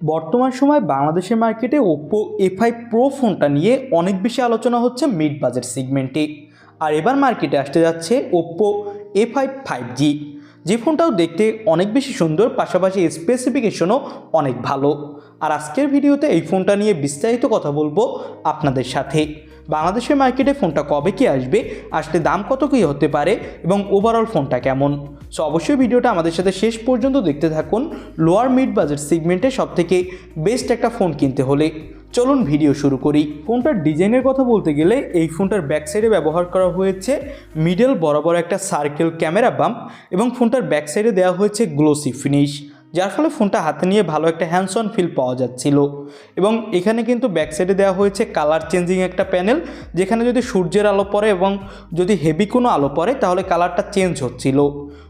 বর্তমান সময় বাংলাদেশের মার্কেটে ওপো এ ফাইভ প্রো ফোনটা নিয়ে অনেক বেশি আলোচনা হচ্ছে মিড বাজেট সেগমেন্টে আর এবার মার্কেটে আসতে যাচ্ছে Oppo A five five G যে ফোনটাও দেখতে অনেক বেশি সুন্দর, পাশাপাশি স্পেসিফিকেশনও অনেক ভালো। আর আজকের ভিডিওতে এই ফোনটা নিয়ে বিস্তারিত কথা বলব আপনাদের সাথে। বাংলাদেশের মার্কেটে ফোনটা কবে কি আসবে, আসলে দাম কত কী হতে পারে এবং ওভারঅল ফোনটা কেমন? সো অবশ্যই ভিডিওটা আমাদের সাথে শেষ পর্যন্ত দেখতে থাকুন। লোয়ার মিড বাজেট সেগমেন্টে সবথেকে বেস্ট একটা ফোন কিনতে হলে চলুন ভিডিও শুরু করি। ফোনটার ডিজাইনের কথা বলতে গেলে এই ফোনটার ব্যাক সাইডে ব্যবহার করা হয়েছে মিডল বরাবর একটা সার্কেল ক্যামেরা বাম্প এবং ফোনটার ব্যাক সাইডে দেওয়া হয়েছে গ্লোসি ফিনিশ। যার ফলে ফোনটা হাতে নিয়ে ভালো একটা হ্যান্ডস অন ফিল পাওয়া যাচ্ছিল। এবং এখানে কিন্তু ব্যাক সাইডে দেওয়া হয়েছে কালার চেঞ্জিং একটা প্যানেল যেখানে যদি সূর্যের আলো পড়ে এবং যদি হেভি কোনো আলো পড়ে, তাহলে কালারটা চেঞ্জ হচ্ছিল।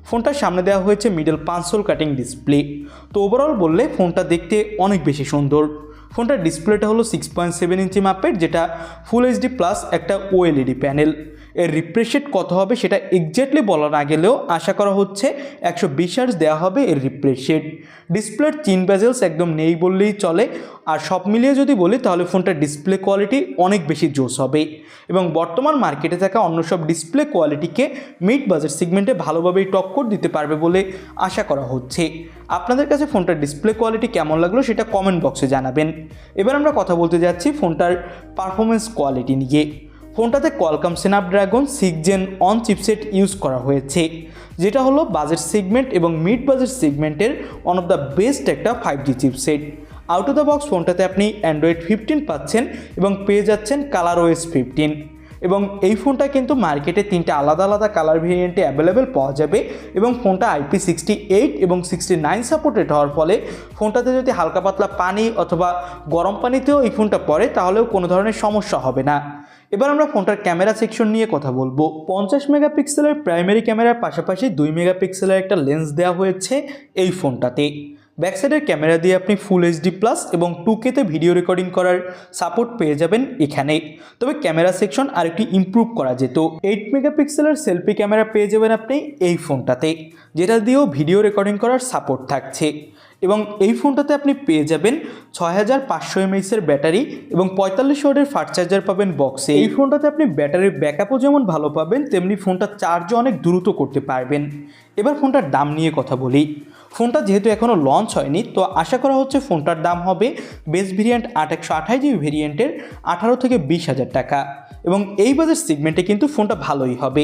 ফোনটার সামনে দেওয়া হয়েছে মিডল পাঁচশোল কাটিং ডিসপ্লে তো ওভারঅল বললে, ফোনটা দেখতে অনেক বেশি সুন্দর। ফোনটার ডিসপ্লেটা হলো সিক্স পয়েন্ট সেভেন ইঞ্চি মাপের, যেটা ফুল এইচডি প্লাস একটা ওএলইডি প্যানেল এর রিফ্রেশ কত হবে সেটা এক্স্যাক্টলি বলা না গেলেও আশা করা হচ্ছে একশো বিশ দেওয়া হবে এর রিফ্রেশ রেট ডিসপ্লের চিন বেজেলস একদম নেই বললেই চলে। আর সব মিলিয়ে যদি বলি তাহলে ফোনটার ডিসপ্লে কোয়ালিটি অনেক বেশি জোস হবে। এবং বর্তমান মার্কেটে থাকা অন্য সব ডিসপ্লে কোয়ালিটিকে মিড বাজেট সেগমেন্টে ভালোভাবেই টক্কর দিতে পারবে বলে আশা করা হচ্ছে। আপনাদের কাছে ফোনটার ডিসপ্লে কোয়ালিটি কেমন লাগল সেটা কমেন্ট বক্সে জানাবেন। এবার আমরা কথা বলতে যাচ্ছি ফোনটার পারফরমেন্স কোয়ালিটি নিয়ে। ফোনটাতে Qualcomm Snapdragon, six gen one chipset use করা হয়েছে, যেটা হলো বাজেট সিগমেন্ট এবং মিড বাজেট সিগমেন্টের ওয়ান অফ দ্য বেস্ট একটা five G chipset. Out of the box ফোনটাতে আপনি অ্যান্ড্রয়েড ফিফটিন পাচ্ছেন এবং পেয়ে যাচ্ছেন কালার ওএস ফিফটিন এবং এই ফোনটা কিন্তু মার্কেটে তিনটে আলাদা আলাদা কালার ভেরিয়েন্টে অ্যাভেলেবেল পাওয়া যাবে এবং ফোনটা আইপি সিক্সটি এইট এবং সিক্সটি নাইন সাপোর্টেড হওয়ার ফলে ফোনটাতে যদি হালকা পাতলা পানি অথবা গরম পানিতেও এই ফোনটা পড়ে, তাহলেও কোনো ধরনের সমস্যা হবে না। এবার আমরা ফোনটার ক্যামেরা সেকশন নিয়ে কথা বলব। পঞ্চাশ মেগাপিক্সেলের প্রাইমারি ক্যামেরার পাশাপাশি দুই মেগাপিক্সেলের একটা লেন্স দেওয়া হয়েছে এই ফোনটাতে। ব্যাকসাইডের ক্যামেরা দিয়ে আপনি ফুল এইচডি প্লাস এবং টু কেতে ভিডিও রেকর্ডিং করার সাপোর্ট পেয়ে যাবেন এখানে। তবে ক্যামেরা সেকশন আরেকটি ইম্প্রুভ করা যেত। এইট মেগাপিক্সেলের সেলফি ক্যামেরা পেয়ে যাবেন আপনি এই ফোনটাতে যেটা দিয়েও ভিডিও রেকর্ডিং করার সাপোর্ট থাকছে। এবং এই ফোনটাতে আপনি পেয়ে যাবেন ছয় হাজার পাঁচশো এমএইচের ব্যাটারি এবং পঁয়তাল্লিশ ওয়াটের ফাস্ট চার্জার পাবেন বক্সে এই ফোনটাতে আপনি ব্যাটারির ব্যাকআপও যেমন ভালো পাবেন, তেমনি ফোনটা চার্জও অনেক দ্রুত করতে পারবেন। এবার ফোনটার দাম নিয়ে কথা বলি। ফোনটা যেহেতু এখনও লঞ্চ হয়নি, তো আশা করা হচ্ছে ফোনটার দাম হবে বেস ভেরিয়েন্ট আট একশো আঠাশ জিবি ভেরিয়েন্টের আঠারো থেকে বিশ হাজার টাকা। এবং এই বাজার সিগমেন্টে কিন্তু ফোনটা ভালোই হবে।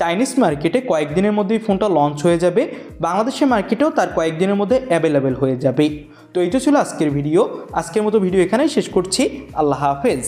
চাইনিজ মার্কেটে কয়েকদিনের মধ্যেই ফোনটা লঞ্চ হয়ে যাবে। বাংলাদেশের মার্কেটেও তার কয়েকদিনের মধ্যে অ্যাভেলেবেল হয়ে যাবে। তো এইটা ছিল আজকের ভিডিও আজকের মতো ভিডিও এখানেই শেষ করছি। আল্লাহ হাফেজ।